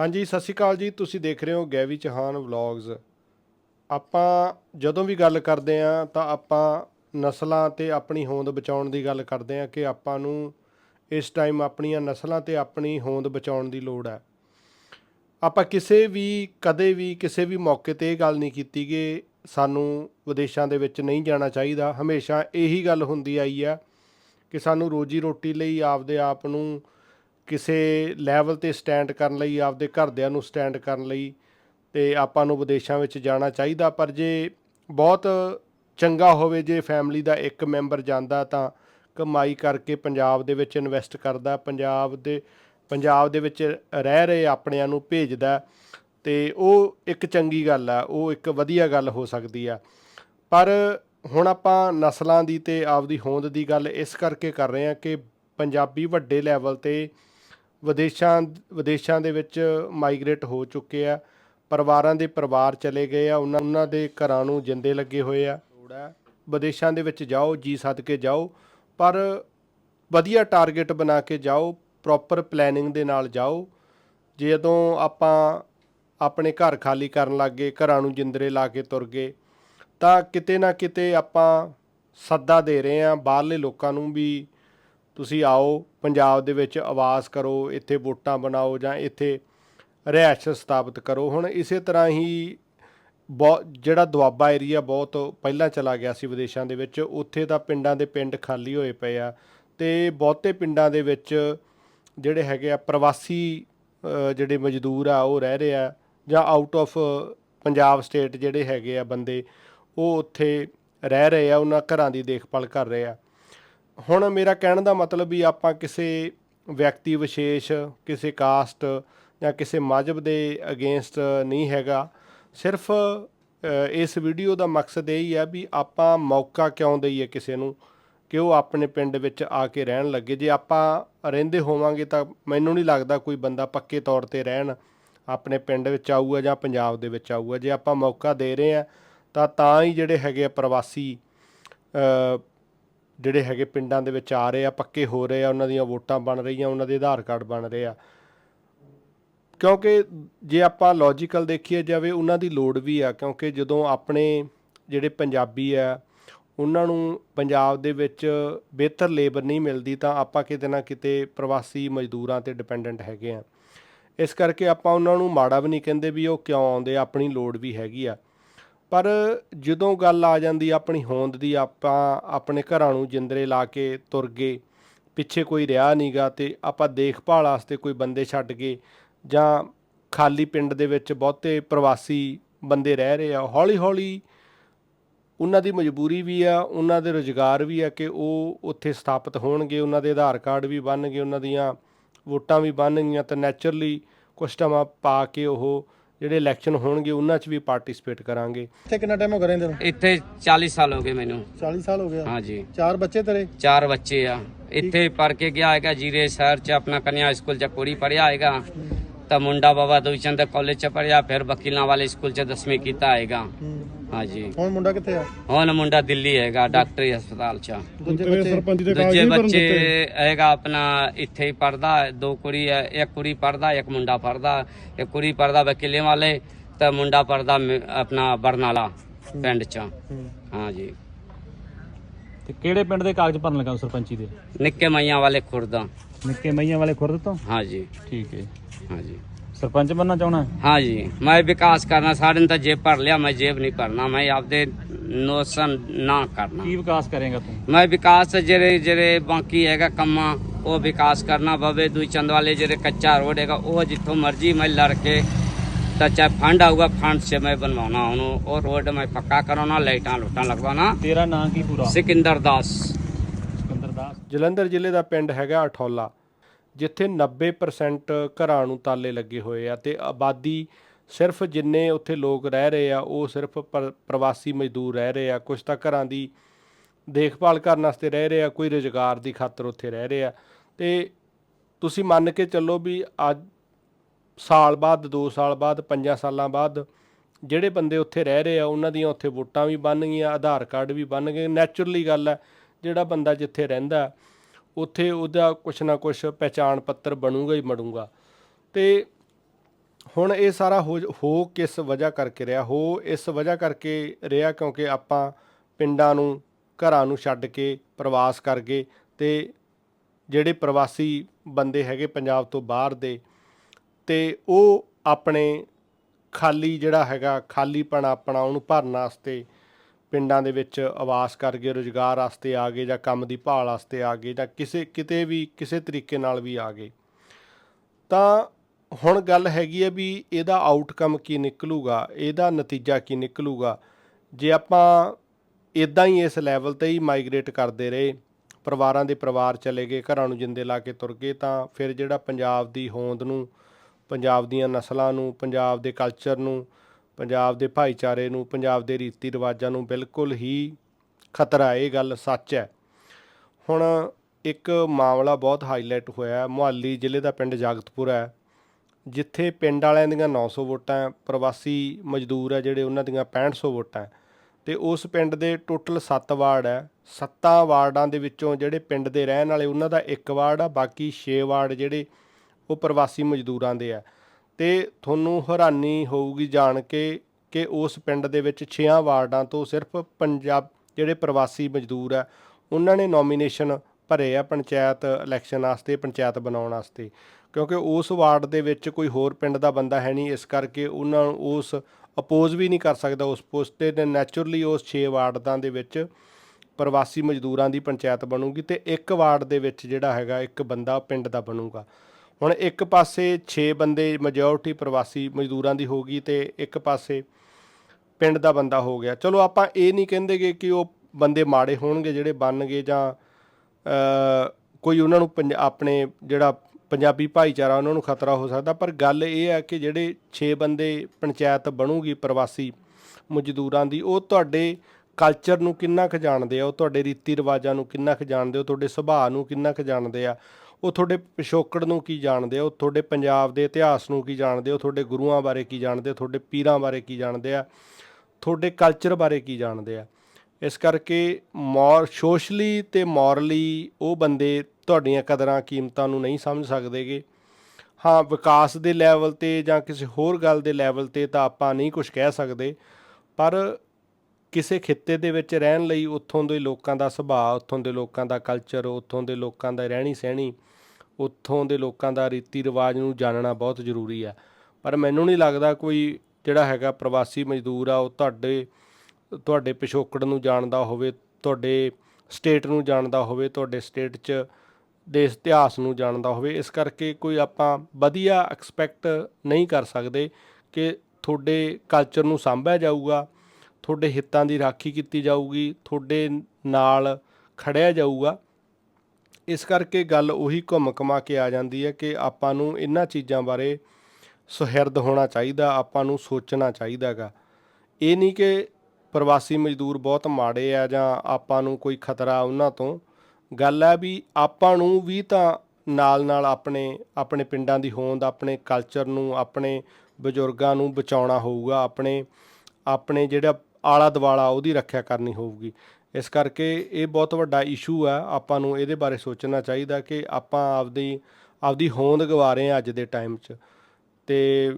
ਹਾਂਜੀ, ਸਤਿ ਸ਼੍ਰੀ ਅਕਾਲ ਜੀ। ਤੁਸੀਂ ਦੇਖ ਰਹੇ ਹੋ ਗੈਵੀ ਚਹਾਨ ਵਲੌਗਸ ਆਪਾਂ ਜਦੋਂ ਵੀ ਗੱਲ ਕਰਦੇ ਆਂ ਤਾਂ ਆਪਾਂ ਨਸਲਾਂ ਤੇ ਆਪਣੀ ਹੋਂਦ ਬਚਾਉਣ ਦੀ ਗੱਲ ਕਰਦੇ ਆਂ ਕਿ ਆਪਾਂ ਨੂੰ ਇਸ ਟਾਈਮ ਆਪਣੀਆਂ ਨਸਲਾਂ ਤੇ ਆਪਣੀ ਹੋਂਦ ਬਚਾਉਣ ਦੀ ਲੋੜ ਹੈ। ਆਪਾਂ ਕਿਸੇ ਵੀ, ਕਦੇ ਵੀ, ਕਿਸੇ ਵੀ ਮੌਕੇ ਤੇ ਇਹ ਗੱਲ ਨਹੀਂ ਕੀਤੀ ਕਿ ਸਾਨੂੰ ਵਿਦੇਸ਼ਾਂ ਦੇ ਵਿੱਚ ਨਹੀਂ ਜਾਣਾ ਚਾਹੀਦਾ। ਹਮੇਸ਼ਾ ਇਹੀ ਗੱਲ ਹੁੰਦੀ ਆਈ ਆ ਕਿ ਸਾਨੂੰ ਰੋਜੀ ਰੋਟੀ ਲਈ ਆਪਦੇ ਆਪ ਨੂੰ ਕਿਸੇ ਲੈਵਲ ਤੇ ਸਟੈਂਡ ਕਰਨ ਲਈ, ਆਪਦੇ ਘਰਦਿਆਂ ਨੂੰ ਸਟੈਂਡ ਕਰਨ ਲਈ ਤੇ ਆਪਾਂ ਨੂੰ ਵਿਦੇਸ਼ਾਂ ਵਿੱਚ ਜਾਣਾ ਚਾਹੀਦਾ। ਪਰ ਜੇ ਬਹੁਤ ਚੰਗਾ ਹੋਵੇ, ਜੇ ਫੈਮਿਲੀ ਦਾ ਇੱਕ ਮੈਂਬਰ ਜਾਂਦਾ ਤਾਂ ਕਮਾਈ ਕਰਕੇ ਪੰਜਾਬ ਦੇ ਵਿੱਚ ਇਨਵੈਸਟ ਕਰਦਾ। ਪੰਜਾਬ ਦੇ ਪੰਜਾਬ ਦੇ ਵਿੱਚ ਰਹਿ ਰਹੇ ਆਪਣਿਆਂ ਨੂੰ ਭੇਜਦਾ ਤੇ ਉਹ ਇੱਕ ਚੰਗੀ ਗੱਲ ਆ, ਉਹ ਇੱਕ ਵਧੀਆ ਗੱਲ ਹੋ ਸਕਦੀ ਆ। ਪਰ ਹੁਣ ਆਪਾਂ ਨਸਲਾਂ ਦੀ ਤੇ ਆਪਦੀ ਹੋਂਦ ਦੀ ਗੱਲ ਇਸ ਕਰਕੇ ਕਰ ਰਹੇ ਹਾਂ ਕਿ ਪੰਜਾਬੀ ਵੱਡੇ ਲੈਵਲ ਤੇ ਵਿਦੇਸ਼ਾਂ ਵਿਦੇਸ਼ਾਂ ਦੇ ਵਿੱਚ ਮਾਈਗ੍ਰੇਟ ਹੋ ਚੁੱਕੇ ਆ। ਪਰਿਵਾਰਾਂ ਦੇ ਪਰਿਵਾਰ ਚਲੇ ਗਏ ਆ। ਉਹਨਾਂ ਉਹਨਾਂ ਦੇ ਘਰਾਂ ਨੂੰ ਜਿੰਦੇ ਲੱਗੇ ਹੋਏ ਆ। ਲੋੜ ਹੈ ਵਿਦੇਸ਼ਾਂ ਦੇ ਵਿੱਚ ਜਾਓ, ਜੀ ਸੱਦ ਕੇ ਜਾਓ। ਪਰ ਵਧੀਆ ਟਾਰਗੇਟ ਬਣਾ ਕੇ ਜਾਓ ਪ੍ਰੋਪਰ ਪਲੈਨਿੰਗ ਦੇ ਨਾਲ ਜਾਓ। ਜਦੋਂ ਆਪਾਂ ਆਪਣੇ ਘਰ ਖਾਲੀ ਕਰਨ ਲੱਗੇ ਘਰਾਂ ਨੂੰ ਜਿੰਦਰੇ ਲਾ ਕੇ ਤੁਰ ਗਏ, ਤਾਂ ਕਿਤੇ ਨਾ ਕਿਤੇ ਆਪਾਂ ਸੱਦਾ ਦੇ ਰਹੇ ਹਾਂ ਬਾਹਰਲੇ ਲੋਕਾਂ ਨੂੰ ਵੀ ਤੁਸੀਂ ਆਓ, ਪੰਜਾਬ ਦੇ ਵਿੱਚ ਆਵਾਜ਼ ਕਰੋ, ਇੱਥੇ ਵੋਟਾਂ ਬਣਾਓ ਜਾਂ ਇੱਥੇ ਰਿਹਾਇਸ਼ ਸਥਾਪਿਤ ਕਰੋ। ਹੁਣ ਇਸੇ ਤਰ੍ਹਾਂ ਹੀ ਬਹੁਤ ਜਿਹੜਾ ਦੁਆਬਾ ਏਰੀਆ ਬਹੁਤ ਪਹਿਲਾਂ ਚਲਾ ਗਿਆ ਸੀ ਵਿਦੇਸ਼ਾਂ ਦੇ ਵਿੱਚ, ਉੱਥੇ ਤਾਂ ਪਿੰਡਾਂ ਦੇ ਪਿੰਡ ਖਾਲੀ ਹੋਏ ਪਏ ਆ ਤੇ ਬਹੁਤੇ ਪਿੰਡਾਂ ਦੇ ਵਿੱਚ ਜਿਹੜੇ ਹੈਗੇ ਆ ਪ੍ਰਵਾਸੀ ਜਿਹੜੇ ਮਜ਼ਦੂਰ ਆ, ਉਹ ਰਹਿ ਰਹੇ ਆ ਜਾਂ ਆਊਟ ਆਫ ਪੰਜਾਬ ਸਟੇਟ ਜਿਹੜੇ ਹੈਗੇ ਆ ਬੰਦੇ, ਉਹ ਉੱਥੇ ਰਹਿ ਰਹੇ ਆ, ਉਹਨਾਂ ਘਰਾਂ ਦੀ ਦੇਖਭਾਲ ਕਰ ਰਹੇ ਆ। ਹੁਣ ਮੇਰਾ ਕਹਿਣ ਦਾ ਮਤਲਬ ਵੀ ਆਪਾਂ ਕਿਸੇ ਵਿਅਕਤੀ ਵਿਸ਼ੇਸ਼, ਕਿਸੇ ਕਾਸਟ ਜਾਂ ਕਿਸੇ ਮਜ਼ਹਬ ਦੇ ਅਗੇਂਸਟ ਨਹੀਂ ਹੈਗਾ। ਸਿਰਫ ਇਸ ਵੀਡੀਓ ਦਾ ਮਕਸਦ ਇਹ ਹੀ ਆ ਵੀ ਆਪਾਂ ਮੌਕਾ ਕਿਉਂ ਦਈਏ ਕਿਸੇ ਨੂੰ ਕਿ ਉਹ ਆਪਣੇ ਪਿੰਡ ਵਿੱਚ ਆ ਕੇ ਰਹਿਣ ਲੱਗੇ। ਜੇ ਆਪਾਂ ਰਹਿੰਦੇ ਹੋਵਾਂਗੇ ਤਾਂ ਮੈਨੂੰ ਨਹੀਂ ਲੱਗਦਾ ਕੋਈ ਬੰਦਾ ਪੱਕੇ ਤੌਰ ਤੇ ਰਹਿਣ, ਆਪਣੇ ਪਿੰਡ ਵਿੱਚ ਆਊਗਾ ਜਾਂ ਪੰਜਾਬ ਦੇ ਵਿੱਚ ਆਊਗਾ। ਜੇ ਆਪਾਂ ਮੌਕਾ ਦੇ ਰਹੇ ਆ ਤਾਂ ਤਾਂ ਹੀ ਜਿਹੜੇ ਹੈਗੇ ਆ ਪ੍ਰਵਾਸੀ ਜਿਹੜੇ ਹੈਗੇ ਪਿੰਡਾਂ ਦੇ ਵਿੱਚ ਆ ਰਹੇ ਆ ਪੱਕੇ ਹੋ ਰਹੇ ਆ ਉਹਨਾਂ ਦੀਆਂ ਵੋਟਾਂ ਬਣ ਰਹੀਆਂ ਉਹਨਾਂ ਦੇ ਆਧਾਰ ਕਾਰਡ ਬਣ ਰਹੇ ਆ। ਕਿਉਂਕਿ ਜੇ ਆਪਾਂ ਲੌਜੀਕਲ ਦੇਖੀਏ ਜਾਵੇ ਉਹਨਾਂ ਦੀ ਲੋੜ ਵੀ ਆ ਕਿਉਂਕਿ ਜਦੋਂ ਆਪਣੇ ਜਿਹੜੇ ਪੰਜਾਬੀ ਆ ਉਹਨਾਂ ਨੂੰ ਪੰਜਾਬ ਦੇ ਵਿੱਚ ਬਿਹਤਰ ਲੇਬਰ ਨਹੀਂ ਮਿਲਦੀ ਤਾਂ ਆਪਾਂ ਕਿਤੇ ਨਾ ਕਿਤੇ ਪ੍ਰਵਾਸੀ ਮਜ਼ਦੂਰਾਂ ਤੇ ਡਿਪੈਂਡੈਂਟ ਹੈਗੇ ਆ। ਇਸ ਕਰਕੇ ਆਪਾਂ ਉਹਨਾਂ ਨੂੰ ਮਾੜਾ ਵੀ ਨਹੀਂ ਕਹਿੰਦੇ ਵੀ ਉਹ ਕਿਉਂ ਆਉਂਦੇ ਆ, ਆਪਣੀ ਲੋੜ ਵੀ ਹੈਗੀ ਆ। ਪਰ ਜਦੋਂ ਗੱਲ ਆ ਜਾਂਦੀ ਆਪਣੀ ਹੋਂਦ ਦੀ, ਆਪਾਂ ਆਪਣੇ ਘਰਾਂ ਨੂੰ ਜਿੰਦਰੇ ਲਾ ਕੇ ਤੁਰ ਗਏ, ਪਿੱਛੇ ਕੋਈ ਰਿਹਾ ਨਹੀਂਗਾ ਤੇ ਆਪਾਂ ਦੇਖਭਾਲ ਵਾਸਤੇ ਕੋਈ ਬੰਦੇ ਛੱਡ ਗਏ ਜਾਂ ਖਾਲੀ ਪਿੰਡ ਦੇ ਵਿੱਚ ਬਹੁਤੇ ਪ੍ਰਵਾਸੀ ਬੰਦੇ ਰਹਿ ਰਹੇ ਆ ਹੌਲੀ ਹੌਲੀ ਉਹਨਾਂ ਦੀ ਮਜਬੂਰੀ ਵੀ ਆ, ਉਹਨਾਂ ਦੇ ਰੁਜ਼ਗਾਰ ਵੀ ਆ ਕਿ ਉਹ ਉੱਥੇ ਸਥਾਪਿਤ ਹੋਣਗੇ, ਉਹਨਾਂ ਦੇ ਆਧਾਰ ਕਾਰਡ ਵੀ ਬਣਨਗੇ ਉਹਨਾਂ ਦੀਆਂ ਵੋਟਾਂ ਵੀ ਬਣਨਗੀਆਂ ਤਾਂ ਨੈਚੁਰਲੀ ਕੁਛ ਟਾਈਮ ਪਾ ਕੇ ਉਹ ਜਿਹੜੇ ਇਲੈਕਸ਼ਨ ਹੋਣਗੇ ਉਹਨਾਂ 'ਚ ਵੀ ਪਾਰਟਿਸਿਪੇਟ ਕਰਾਂਗੇ। ਇੱਥੇ ਕਿੰਨਾ ਟਾਈਮ ਹੋ ਗਿਆ ਰਹਿੰਦੇ ਨੂੰ? ਇੱਥੇ 40 ਸਾਲ ਹੋ ਗਏ ਮੈਨੂੰ। 40 ਸਾਲ ਹੋ ਗਿਆ? ਹਾਂਜੀ। ਚਾਰ ਬੱਚੇ ਤੇਰੇ? ਚਾਰ ਬੱਚੇ ਆ। ਇੱਥੇ ਪੜ ਕੇ ਗਿਆ ਹੈਗਾ ਜੀਰੇ ਸ਼ਹਿਰ ਚ ਆਪਣਾ ਕਨਿਆ ਸਕੂਲ ਚ ਕੁੜੀ ਪੜਿਆ ਹੈਗਾ। ਤਾਂ ਮੁੰਡਾ ਬਾਬਾ ਦੁਚੰਦ ਕਾਲਜ ਚ ਪੜਿਆ ਫਿਰ ਵਕੀਲਾਂ ਵਾਲੇ ਸਕੂਲ ਚ 10ਵੀਂ ਕੀਤਾ ਹੈਗਾ। ਹਾਂਜੀ। ਹੁਣ ਮੁੰਡਾ ਕਿੱਥੇ ਆ? ਹੁਣ ਮੁੰਡਾ ਦਿੱਲੀ ਹੈਗਾ ਡਾਕਟਰੀ ਹਸਪਤਾਲ ਚ ਦੂਜੇ ਬੱਚੇ ਦੂਜੇ ਬੱਚੇ ਹੈਗਾ ਆਪਣਾ ਇੱਥੇ ਹੀ ਪੜਦਾ ਦੋ ਕੁੜੀ ਹੈ ਇੱਕ ਕੁੜੀ ਪੜਦਾ ਇੱਕ ਮੁੰਡਾ ਪੜਦਾ ਇੱਕ ਕੁੜੀ ਪੜਦਾ ਵਕੀਲੇ ਵਾਲੇ ਤਾਂ ਮੁੰਡਾ ਪੜਦਾ ਆਪਣਾ ਬਰਨਾਲਾ ਪਿੰਡ ਚ ਹੂੰ। ਹਾਂਜੀ। ਤੇ ਕਿਹੜੇ ਪਿੰਡ ਦੇ ਕਾਗਜ਼ ਭਰਨ ਲੱਗਾ ਸਰਪੰਚੀ ਦੇ? ਨਿੱਕੇ ਮਈਆਂ ਵਾਲੇ ਖੁਰਦਾ ਨਿੱਕੇ ਮਈਆਂ ਵਾਲੇ ਖੁਰਦ ਤੋਂ? ਹਾਂਜੀ। ਠੀਕ ਹੈ ਹਾਂਜੀ। ਸਰਪੰਚ ਬਣਨਾ ਚਾਹਣਾ हाँ जी मैं विकास करना सारे तो जेब भर लिया मैं जेब नहीं भरना मैं आपदे नोशन ना करना ਕੀ ਵਿਕਾਸ ਕਰੇਗਾ ਤੂੰ मैं विकास जेरे जेरे बाकी हैगा कम्मा वो विकास करना बवे दुई चंद वाले जेरे कच्चा रोड हैगा वो जितो मर्जी मैं लड़के तो चाहे फंड आऊगा फंड से मैं बनवाना हूँ और रोड मैं पक्का कराना लाइटा लुटा लगवाना ਤੇਰਾ ਨਾਂ ਕੀ ਪੂਰਾ सिकंदर दास ਸਿਕੰਦਰ ਦਾਸ ਜਲੰਧਰ ਜ਼ਿਲ੍ਹੇ ਦਾ ਪਿੰਡ ਹੈਗਾ ਅਠੌਲਾ ਜਿੱਥੇ 90% ਘਰਾਂ ਨੂੰ ਤਾਲੇ ਲੱਗੇ ਹੋਏ ਆ ਤੇ ਆਬਾਦੀ ਸਿਰਫ ਜਿੰਨੇ ਉੱਥੇ ਲੋਕ ਰਹਿ ਰਹੇ ਆ, ਉਹ ਸਿਰਫ ਪਰ- ਪ੍ਰਵਾਸੀ ਮਜ਼ਦੂਰ ਰਹਿ ਰਹੇ ਆ। ਕੁਝ ਤਾਂ ਘਰਾਂ ਦੀ ਦੇਖਭਾਲ ਕਰਨ ਵਾਸਤੇ ਰਹਿ ਰਹੇ ਆ, ਕੋਈ ਰੁਜ਼ਗਾਰ ਦੀ ਖਾਤਰ ਉੱਥੇ ਰਹਿ ਰਹੇ ਆ। ਤੇ ਤੁਸੀਂ ਮੰਨ ਕੇ ਚੱਲੋ ਵੀ ਅੱਜ ਸਾਲ ਬਾਅਦ 2 ਸਾਲ ਬਾਅਦ 5 ਸਾਲਾਂ ਬਾਅਦ ਜਿਹੜੇ ਬੰਦੇ ਉੱਥੇ ਰਹਿ ਰਹੇ ਆ, ਉਹਨਾਂ ਦੀਆਂ ਉੱਥੇ ਵੋਟਾਂ ਵੀ ਬਣ ਗਈਆਂ, ਆਧਾਰ ਕਾਰਡ ਵੀ ਬਣ ਗਏ। ਨੈਚੁਰਲੀ ਗੱਲ ਹੈ ਜਿਹੜਾ ਬੰਦਾ ਜਿੱਥੇ ਰਹਿੰਦਾ ਉੱਥੇ ਉਹਦਾ ਕੁਛ ਨਾ ਕੁਛ ਪਹਿਚਾਣ ਪੱਤਰ ਬਣੂਗਾ ਹੀ ਬਣੂਗਾ। ਤੇ ਹੁਣ ਇਹ ਸਾਰਾ ਹੋ ਹੋ ਕਿਸ ਵਜ੍ਹਾ ਕਰਕੇ ਰਿਹਾ? ਹੋ ਇਸ ਵਜ੍ਹਾ ਕਰਕੇ ਰਿਹਾ ਕਿਉਂਕਿ ਆਪਾਂ ਪਿੰਡਾਂ ਨੂੰ, ਘਰਾਂ ਨੂੰ ਛੱਡ ਕੇ ਪ੍ਰਵਾਸ ਕਰ ਗਏ ਤੇ ਜਿਹੜੇ ਪ੍ਰਵਾਸੀ ਬੰਦੇ ਹੈਗੇ ਪੰਜਾਬ ਤੋਂ ਬਾਹਰ ਦੇ ਤੇ ਉਹ ਆਪਣੇ ਖਾਲੀ ਜਿਹੜਾ ਹੈਗਾ, ਖਾਲੀਪਣ ਆਪਣਾ ਉਹਨੂੰ ਭਰਨ ਵਾਸਤੇ ਪਿੰਡਾਂ ਦੇ ਵਿੱਚ ਆਵਾਸ ਕਰ ਗਏ ਰੁਜ਼ਗਾਰ ਵਾਸਤੇ ਆ ਗਏ ਜਾਂ ਕੰਮ ਦੀ ਭਾਲ ਵਾਸਤੇ ਆ ਗਏ ਜਾਂ ਕਿਸੇ, ਕਿਤੇ ਵੀ, ਕਿਸੇ ਤਰੀਕੇ ਨਾਲ ਵੀ ਆ ਗਏ। ਤਾਂ ਹੁਣ ਗੱਲ ਹੈਗੀ ਹੈ ਵੀ ਇਹਦਾ ਆਊਟਕਮ ਕੀ ਨਿਕਲੂਗਾ, ਇਹਦਾ ਨਤੀਜਾ ਕੀ ਨਿਕਲੂਗਾ। ਜੇ ਆਪਾਂ ਇਦਾਂ ਹੀ ਇਸ ਲੈਵਲ ਤੇ ਹੀ ਮਾਈਗ੍ਰੇਟ ਕਰਦੇ ਰਹੇ, ਪਰਿਵਾਰਾਂ ਦੇ ਪਰਿਵਾਰ ਚਲੇ ਗਏ, ਘਰਾਂ ਨੂੰ ਜਿੰਦੇ ਲਾ ਕੇ ਤੁਰ ਗਏ, ਤਾਂ ਫਿਰ ਜਿਹੜਾ ਪੰਜਾਬ ਦੀ ਹੋਂਦ ਨੂੰ, ਪੰਜਾਬ ਦੀਆਂ ਨਸਲਾਂ ਨੂੰ, ਪੰਜਾਬ ਦੇ ਕਲਚਰ ਨੂੰ ਪੰਜਾਬ ਦੇ ਭਾਈਚਾਰੇ ਨੂੰ, ਪੰਜਾਬ ਦੇ ਰੀਤੀ ਰਿਵਾਜਾਂ ਨੂੰ ਬਿਲਕੁਲ ਹੀ ਖਤਰਾ ਇਹ ਗੱਲ ਸੱਚ ਹੈ ਹੁਣ ਇੱਕ ਮਾਮਲਾ ਬਹੁਤ ਹਾਈਲਾਈਟ ਹੋਇਆ ਹੈ। ਜ਼ਿਲ੍ਹੇ ਦਾ ਪਿੰਡ ਜਾਗਤਪੁਰ ਹੈ, ਜਿੱਥੇ ਪਿੰਡ ਵਾਲਿਆਂ ਦੀਆਂ 900 ਵੋਟਾਂ ਪ੍ਰਵਾਸੀ ਮਜ਼ਦੂਰ ਹੈ ਜਿਹੜੇ ਉਹਨਾਂ ਦੀਆਂ 6500 ਵੋਟਾਂ ਹੈ ਤੇ ਉਸ ਪਿੰਡ ਦੇ ਟੋਟਲ 7 ਵਾਰਡ ਹੈ, ਸੱਤਾਂ ਵਾਰਡਾਂ ਦੇ ਵਿੱਚੋਂ ਜਿਹੜੇ ਪਿੰਡ ਦੇ ਰਹਿਣ ਵਾਲੇ ਉਹਨਾਂ ਦਾ ਇੱਕ ਵਾਰਡ ਆ, ਬਾਕੀ 6 ਵਾਰਡ ਜਿਹੜੇ ਉਹ ਪ੍ਰਵਾਸੀ ਮਜ਼ਦੂਰਾਂ ਦੇ ਆ ਤੇ ਤੁਹਾਨੂੰ ਹੈਰਾਨੀ ਹੋਊਗੀ ਜਾਣ ਕੇ ਕਿ ਉਸ ਪਿੰਡ ਦੇ ਵਿੱਚ 6 ਵਾਰਡਾਂ ਤੋਂ ਸਿਰਫ ਪੰਜਾਬ ਜਿਹੜੇ ਪ੍ਰਵਾਸੀ ਮਜ਼ਦੂਰ ਆ ਉਹਨਾਂ ਨੇ ਨੋਮੀਨੇਸ਼ਨ ਭਰੇ ਆ ਪੰਚਾਇਤ ਇਲੈਕਸ਼ਨ ਵਾਸਤੇ, ਪੰਚਾਇਤ ਬਣਾਉਣ ਵਾਸਤੇ। ਕਿਉਂਕਿ ਉਸ ਵਾਰਡ ਦੇ ਵਿੱਚ ਕੋਈ ਹੋਰ ਪਿੰਡ ਦਾ ਬੰਦਾ ਹੈ ਨਹੀਂ, ਇਸ ਕਰਕੇ ਉਹਨਾਂ ਨੂੰ ਉਸ ਅਪੋਜ਼ ਵੀ ਨਹੀਂ ਕਰ ਸਕਦਾ ਉਸ ਪੋਸਟ ਤੇ ਨੈਚੁਰਲੀ ਉਸ 6 ਵਾਰਡਾਂ ਦੇ ਵਿੱਚ ਪ੍ਰਵਾਸੀ ਮਜ਼ਦੂਰਾਂ ਦੀ ਪੰਚਾਇਤ ਬਣੂਗੀ ਤੇ ਇੱਕ ਵਾਰਡ ਦੇ ਵਿੱਚ ਜਿਹੜਾ ਹੈਗਾ, ਇੱਕ ਬੰਦਾ ਪਿੰਡ ਦਾ ਬਣੂਗਾ। ਹੁਣ ਇੱਕ ਪਾਸੇ 6 ਬੰਦੇ ਮੈਜੋਰਟੀ ਪ੍ਰਵਾਸੀ ਮਜ਼ਦੂਰਾਂ ਦੀ ਹੋਗੀ ਤੇ ਇੱਕ ਪਾਸੇ ਪਿੰਡ ਦਾ ਬੰਦਾ ਹੋ ਗਿਆ। ਚਲੋ ਆਪਾਂ ਇਹ ਨਹੀਂ ਕਹਿੰਦੇਗੇ ਕਿ ਉਹ ਬੰਦੇ ਮਾੜੇ ਹੋਣਗੇ, ਜਿਹੜੇ ਬਣਨਗੇ ਜਾਂ ਕੋਈ ਉਹਨਾਂ ਨੂੰ ਪੰਜ- ਆਪਣੇ ਜਿਹੜਾ ਪੰਜਾਬੀ ਭਾਈਚਾਰਾ, ਉਹਨਾਂ ਨੂੰ ਖਤਰਾ ਹੋ ਸਕਦਾ। ਪਰ ਗੱਲ ਇਹ ਹੈ ਕਿ ਜਿਹੜੇ 6 ਬੰਦੇ ਪੰਚਾਇਤ ਬਣੂਗੀ ਪ੍ਰਵਾਸੀ ਮਜ਼ਦੂਰਾਂ ਦੀ, ਉਹ ਤੁਹਾਡੇ ਕਲਚਰ ਨੂੰ ਕਿੰਨਾ ਕੁ ਜਾਣਦੇ ਆ? ਉਹ ਤੁਹਾਡੇ ਰੀਤੀ ਰਿਵਾਜਾਂ ਨੂੰ ਕਿੰਨਾ ਕੁ ਜਾਣਦੇ ਹੋ ਤੁਹਾਡੇ ਸੁਭਾਅ ਨੂੰ ਕਿੰਨਾ ਕੁ ਜਾਣਦੇ ਆ? ਉਹ ਤੁਹਾਡੇ ਪਿਛੋਕੜ ਨੂੰ ਕੀ ਜਾਣਦੇ ਆ? ਉਹ ਤੁਹਾਡੇ ਪੰਜਾਬ ਦੇ ਇਤਿਹਾਸ ਨੂੰ ਕੀ ਜਾਣਦੇ ਆ? ਤੁਹਾਡੇ ਗੁਰੂਆਂ ਬਾਰੇ ਕੀ ਜਾਣਦੇ ਆ? ਤੁਹਾਡੇ ਪੀਰਾਂ ਬਾਰੇ ਕੀ ਜਾਣਦੇ ਆ? ਤੁਹਾਡੇ ਕਲਚਰ ਬਾਰੇ ਕੀ ਜਾਣਦੇ ਆ? ਇਸ ਕਰਕੇ ਮੋਰ, ਸੋਸ਼ਲੀ ਤੇ ਮੋਰਲੀ ਉਹ ਬੰਦੇ ਤੁਹਾਡੀਆਂ ਕਦਰਾਂ, ਕੀਮਤਾਂ ਨੂੰ ਨਹੀਂ ਸਮਝ ਸਕਦੇਗੇ। ਹਾਂ, ਵਿਕਾਸ ਦੇ ਲੈਵਲ ਤੇ ਜਾਂ ਕਿਸੇ ਹੋਰ ਗੱਲ ਦੇ ਲੈਵਲ ਤੇ ਤਾਂ ਆਪਾਂ ਨਹੀਂ ਕੁਝ ਕਹਿ ਸਕਦੇ, ਪਰ ਕਿਸੇ ਖਿੱਤੇ ਦੇ ਵਿੱਚ ਰਹਿਣ ਲਈ ਉੱਥੋਂ ਦੇ ਲੋਕਾਂ ਦਾ ਸੁਭਾਅ, ਉੱਥੋਂ ਦੇ ਲੋਕਾਂ ਦਾ ਕਲਚਰ ਉੱਥੋਂ ਦੇ ਲੋਕਾਂ ਦਾ ਰਹਿਣੀ ਸਹਿਣੀ ਉੱਥੋਂ ਦੇ ਲੋਕਾਂ ਦਾ ਰੀਤੀ ਰਿਵਾਜ ਨੂੰ ਜਾਣਨਾ ਬਹੁਤ ਜ਼ਰੂਰੀ ਆ। ਪਰ ਮੈਨੂੰ ਨਹੀਂ ਲੱਗਦਾ ਕੋਈ ਜਿਹੜਾ ਹੈਗਾ ਪ੍ਰਵਾਸੀ ਮਜ਼ਦੂਰ ਆ, ਉਹ ਤੁਹਾਡੇ ਤੁਹਾਡੇ ਪਿਛੋਕੜ ਨੂੰ ਜਾਣਦਾ ਹੋਵੇ, ਤੁਹਾਡੇ ਸਟੇਟ ਨੂੰ ਜਾਣਦਾ ਹੋਵੇ, ਤੁਹਾਡੇ ਸਟੇਟ 'ਚ ਦੇ ਇਤਿਹਾਸ ਨੂੰ ਜਾਣਦਾ ਹੋਵੇ। ਇਸ ਕਰਕੇ ਕੋਈ ਆਪਾਂ ਵਧੀਆ ਐਕਸਪੈਕਟ ਨਹੀਂ ਕਰ ਸਕਦੇ ਕਿ ਤੁਹਾਡੇ ਕਲਚਰ ਨੂੰ ਸਾਂਭਿਆ ਜਾਊਗਾ, ਤੁਹਾਡੇ ਹਿੱਤਾਂ ਦੀ ਰਾਖੀ ਕੀਤੀ ਜਾਊਗੀ, ਤੁਹਾਡੇ ਨਾਲ ਖੜਿਆ ਜਾਊਗਾ। ਇਸ ਕਰਕੇ ਗੱਲ ਉਹੀ ਘੁੰਮ ਘਮਾ ਕੇ ਆ ਜਾਂਦੀ ਹੈ ਕਿ ਆਪਾਂ ਨੂੰ ਇਹਨਾਂ ਚੀਜ਼ਾਂ ਬਾਰੇ ਸੁਹਿਰਦ ਹੋਣਾ ਚਾਹੀਦਾ, ਆਪਾਂ ਨੂੰ ਸੋਚਣਾ ਚਾਹੀਦਾਗਾ ਇਹ ਨਹੀਂ ਕਿ ਪ੍ਰਵਾਸੀ ਮਜ਼ਦੂਰ ਬਹੁਤ ਮਾੜੇ ਆ ਜਾਂ ਆਪਾਂ ਨੂੰ ਕੋਈ ਖਤਰਾ ਉਹਨਾਂ ਤੋਂ। ਗੱਲ ਹੈ ਵੀ ਆਪਾਂ ਨੂੰ ਵੀ ਤਾਂ ਨਾਲ ਨਾਲ ਆਪਣੇ ਆਪਣੇ ਪਿੰਡਾਂ ਦੀ ਹੋਂਦ, ਆਪਣੇ ਕਲਚਰ ਨੂੰ, ਆਪਣੇ ਬਜ਼ੁਰਗਾਂ ਨੂੰ ਬਚਾਉਣਾ ਹੋਊਗਾ, ਆਪਣੇ ਆਪਣੇ ਜਿਹੜਾ ਆਲਾ ਦਵਾਲਾ ਉਹਦੀ ਰੱਖਿਆ ਕਰਨੀ ਹੋਊਗੀ। ਇਸ ਕਰਕੇ ਇਹ ਬਹੁਤ ਵੱਡਾ ਇਸ਼ੂ ਆ, ਆਪਾਂ ਨੂੰ ਇਹਦੇ ਬਾਰੇ ਸੋਚਣਾ ਚਾਹੀਦਾ ਕਿ ਆਪਾਂ ਆਪਦੀ ਆਪਦੀ ਹੋਂਦ ਗਵਾ ਰਹੇ ਹਾਂ ਅੱਜ ਦੇ ਟਾਈਮ 'ਚ। ਤੇ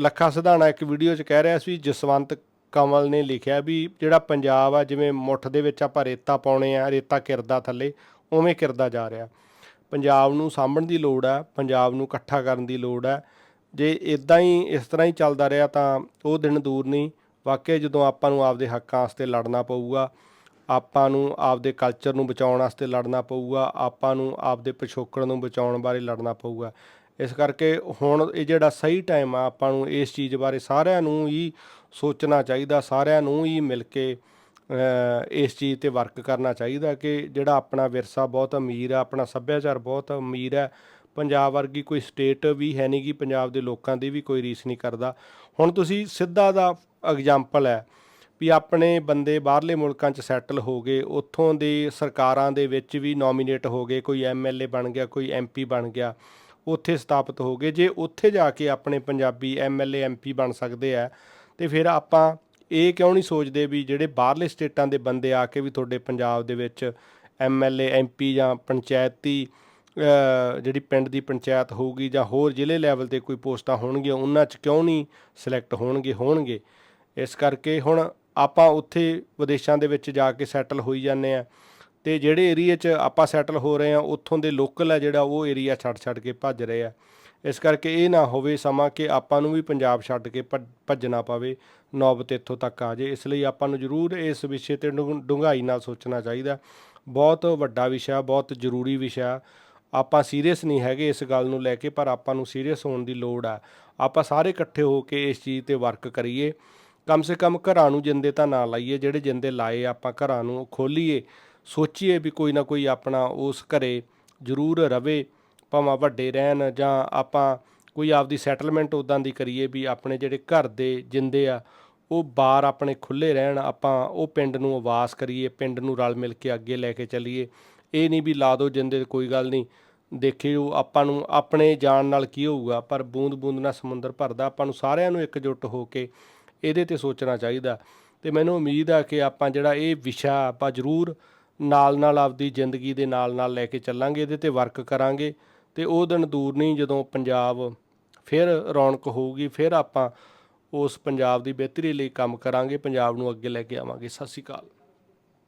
ਲੱਖਾ ਸਿਧਾਣਾ ਇੱਕ ਵੀਡੀਓ 'ਚ ਕਹਿ ਰਿਹਾ ਸੀ, ਜਸਵੰਤ ਕਮਲ ਨੇ ਲਿਖਿਆ ਵੀ ਜਿਹੜਾ ਪੰਜਾਬ ਆ, ਜਿਵੇਂ ਮੁੱਠ ਦੇ ਵਿੱਚ ਆਪਾਂ ਰੇਤਾ ਪਾਉਣੇ ਆ, ਰੇਤਾ ਕਿਰਦਾ ਥੱਲੇ, ਉਵੇਂ ਕਿਰਦਾ ਜਾ ਰਿਹਾ। ਪੰਜਾਬ ਨੂੰ ਸਾਂਭਣ ਦੀ ਲੋੜ ਆ, ਪੰਜਾਬ ਨੂੰ ਇਕੱਠਾ ਕਰਨ ਦੀ ਲੋੜ ਆ। ਜੇ ਇਦਾਂ ਹੀ, ਇਸ ਤਰ੍ਹਾਂ ਹੀ ਚੱਲਦਾ ਰਿਹਾ ਤਾਂ ਉਹ ਦਿਨ ਦੂਰ ਨਹੀਂ ਵਾਕਿਆ ਜਦੋਂ ਆਪਾਂ ਨੂੰ ਆਪਦੇ ਹੱਕਾਂ ਵਾਸਤੇ ਲੜਨਾ ਪਊਗਾ ਆਪਾਂ ਨੂੰ ਆਪਦੇ ਕਲਚਰ ਨੂੰ ਬਚਾਉਣ ਵਾਸਤੇ ਲੜਨਾ ਪਊਗਾ, ਆਪਾਂ ਨੂੰ ਆਪਦੇ ਪਿਛੋਕੜ ਨੂੰ ਬਚਾਉਣ ਬਾਰੇ ਲੜਨਾ ਪਊਗਾ। ਇਸ ਕਰਕੇ ਹੁਣ ਇਹ ਜਿਹੜਾ ਸਹੀ ਟਾਈਮ ਆ, ਆਪਾਂ ਨੂੰ ਇਸ ਚੀਜ਼ ਬਾਰੇ ਸਾਰਿਆਂ ਨੂੰ ਹੀ ਸੋਚਣਾ ਚਾਹੀਦਾ, ਸਾਰਿਆਂ ਨੂੰ ਹੀ ਮਿਲ ਕੇ ਇਸ ਚੀਜ਼ ਤੇ ਵਰਕ ਕਰਨਾ ਚਾਹੀਦਾ ਕਿ ਜਿਹੜਾ ਆਪਣਾ ਵਿਰਸਾ ਬਹੁਤ ਅਮੀਰ ਆ, ਆਪਣਾ ਸੱਭਿਆਚਾਰ ਬਹੁਤ ਅਮੀਰ ਹੈ ਪੰਜਾਬ ਵਰਗੀ ਕੋਈ ਸਟੇਟ ਵੀ ਹੈ ਨਹੀਂ ਕਿ ਪੰਜਾਬ ਦੇ ਲੋਕਾਂ ਦੀ ਵੀ ਕੋਈ ਰੀਸ ਨਹੀਂ ਕਰਦਾ। ਹੁਣ ਤੁਸੀਂ ਸਿੱਧਾ ਦਾ ਐਗਜ਼ਾਮਪਲ ਹੈ ਵੀ ਆਪਣੇ ਬੰਦੇ ਬਾਹਰਲੇ ਮੁਲਕਾਂ 'ਚ ਸੈਟਲ ਹੋ ਗਏ, ਉੱਥੋਂ ਦੀ ਸਰਕਾਰਾਂ ਦੇ ਵਿੱਚ ਵੀ ਨੋਮੀਨੇਟ ਹੋ ਗਏ, ਕੋਈ ਐਮਐਲਏ ਬਣ ਗਿਆ, ਕੋਈ ਐਮਪੀ ਬਣ ਗਿਆ, ਉੱਥੇ ਸਥਾਪਿਤ ਹੋ ਗਏ। ਜੇ ਉੱਥੇ ਜਾ ਕੇ ਆਪਣੇ ਪੰਜਾਬੀ ਐਮਐਲਏ ਐਮਪੀ ਬਣ ਸਕਦੇ ਆ, ਤੇ ਫਿਰ ਆਪਾਂ ਇਹ ਕਿਉਂ ਨਹੀਂ ਸੋਚਦੇ ਵੀ ਜਿਹੜੇ ਬਾਹਰਲੇ ਸਟੇਟਾਂ ਦੇ ਬੰਦੇ ਆ ਕੇ ਵੀ ਤੁਹਾਡੇ ਪੰਜਾਬ ਦੇ ਵਿੱਚ ਐਮਐਲਏ ਐਮਪੀ ਜਾਂ ਪੰਚਾਇਤੀ ਜਿਹੜੀ ਪਿੰਡ ਦੀ ਪੰਚਾਇਤ ਹੋਊਗੀ ਜਾਂ ਹੋਰ ਜ਼ਿਲ੍ਹੇ ਲੈਵਲ ਤੇ ਕੋਈ ਪੋਸਟਾਂ ਹੋਣਗੀਆਂ, ਉਹਨਾਂ 'ਚ ਕਿਉਂ ਨਹੀਂ ਸਿਲੈਕਟ ਹੋਣਗੇ ਹੋਣਗੇ। ਇਸ ਕਰਕੇ ਹੁਣ ਆਪਾਂ ਉੱਥੇ ਵਿਦੇਸ਼ਾਂ ਦੇ ਵਿੱਚ ਜਾ ਕੇ ਸੈਟਲ ਹੋਈ ਜਾਂਦੇ ਆ ਤੇ ਜਿਹੜੇ ਏਰੀਆ 'ਚ ਆਪਾਂ ਸੈਟਲ ਹੋ ਰਹੇ ਆ ਉੱਥੋਂ ਦੇ ਲੋਕਲ ਆ ਜਿਹੜਾ, ਉਹ ਏਰੀਆ ਛੱਡ ਛੱਡ ਕੇ ਭੱਜ ਰਹੇ ਆ। ਇਸ ਕਰਕੇ ਇਹ ਨਾ ਹੋਵੇ ਸਮਾਂ ਕਿ ਆਪਾਂ ਨੂੰ ਵੀ ਪੰਜਾਬ ਛੱਡ ਕੇ ਭੱਜ- ਭੱਜਣਾ ਪਵੇ, ਨੌਬਤ ਇੱਥੋਂ ਤੱਕ ਆ ਜੇ। ਇਸ ਲਈ ਆਪਾਂ ਨੂੰ ਜ਼ਰੂਰ ਇਸ ਵਿਸ਼ੇ ਤੇ ਡੂੰ- ਡੂੰਘਾਈ ਨਾਲ ਸੋਚਣਾ ਚਾਹੀਦਾ। ਬਹੁਤ ਵੱਡਾ ਵਿਸ਼ਾ, ਬਹੁਤ ਜ਼ਰੂਰੀ ਵਿਸ਼ਾ। ਆਪਾਂ ਸੀਰੀਅਸ ਨਹੀਂ ਹੈਗੇ ਇਸ ਗੱਲ ਨੂੰ ਲੈ ਕੇ, ਪਰ ਆਪਾਂ ਨੂੰ ਸੀਰੀਅਸ ਹੋਣ ਦੀ ਲੋੜ ਆ। ਆਪਾਂ ਸਾਰੇ ਇਕੱਠੇ ਹੋ ਕੇ ਇਸ ਚੀਜ਼ ਤੇ ਵਰਕ ਕਰੀਏ। ਕਮ ਸੇ ਕਮ ਘਰਾਂ ਨੂੰ ਜਿੰਦੇ ਤਾਂ ਨਾ ਲਾਈਏ, ਜਿਹੜੇ ਜਿੰਦੇ ਲਾਏ ਆਪਾਂ ਘਰਾਂ ਨੂੰ ਖੋਲੀਏ, ਸੋਚੀਏ ਵੀ ਕੋਈ ਨਾ ਕੋਈ ਆਪਣਾ ਉਸ ਘਰੇ ਜ਼ਰੂਰ ਰਵੇ, ਭਾਵੇਂ ਵੱਡੇ ਰਹਿਣ ਜਾਂ ਆਪਾਂ ਕੋਈ ਆਪਦੀ ਸੈਟਲਮੈਂਟ ਉਦਾਂ ਦੀ ਕਰੀਏ ਵੀ ਆਪਣੇ ਜਿਹੜੇ ਘਰ ਦੇ ਜਿੰਦੇ ਆ, ਉਹ ਬਾਰ ਆਪਣੇ ਖੁੱਲੇ ਰਹਿਣ, ਆਪਾਂ ਉਹ ਪਿੰਡ ਨੂੰ ਆਵਾਸ ਕਰੀਏ, ਪਿੰਡ ਨੂੰ ਰਲ ਮਿਲ ਕੇ ਅੱਗੇ ਲੈ ਕੇ ਚੱਲੀਏ। ਇਹ ਨਹੀਂ ਵੀ ਲਾ ਦੋ ਜਿੰਦੇ, ਕੋਈ ਗੱਲ ਨਹੀਂ, ਦੇਖਿਓ ਆਪਾਂ ਨੂੰ ਆਪਣੇ ਜਾਣ ਨਾਲ ਕੀ ਹੋਊਗਾ, ਪਰ ਬੂੰਦ ਬੂੰਦ ਨਾਲ ਸਮੁੰਦਰ ਭਰਦਾ, ਆਪਾਂ ਨੂੰ ਸਾਰਿਆਂ ਨੂੰ ਇਕਜੁੱਟ ਹੋ ਕੇ ਇਹਦੇ ਤੇ ਸੋਚਣਾ ਚਾਹੀਦਾ। ਤੇ ਮੈਨੂੰ ਉਮੀਦ ਆ ਕਿ ਆਪਾਂ ਜਿਹੜਾ ਇਹ ਵਿਸ਼ਾ ਆਪਾਂ ਜ਼ਰੂਰ ਨਾਲ ਨਾਲ ਆਪਦੀ ਜ਼ਿੰਦਗੀ ਦੇ ਨਾਲ ਨਾਲ ਲੈ ਕੇ ਚੱਲਾਂਗੇ, ਇਹਦੇ ਤੇ ਵਰਕ ਕਰਾਂਗੇ। ਤੇ ਉਹ ਦਿਨ ਦੂਰ ਨਹੀਂ ਜਦੋਂ ਪੰਜਾਬ ਫਿਰ ਰੌਣਕ ਹੋਊਗੀ, ਫਿਰ ਆਪਾਂ ਉਸ ਪੰਜਾਬ ਦੀ ਬਿਹਤਰੀ ਲਈ ਕੰਮ ਕਰਾਂਗੇ, ਪੰਜਾਬ ਨੂੰ ਅੱਗੇ ਲੈ ਕੇ ਆਵਾਂਗੇ। ਸਤਿ ਸ਼੍ਰੀ ਅਕਾਲ।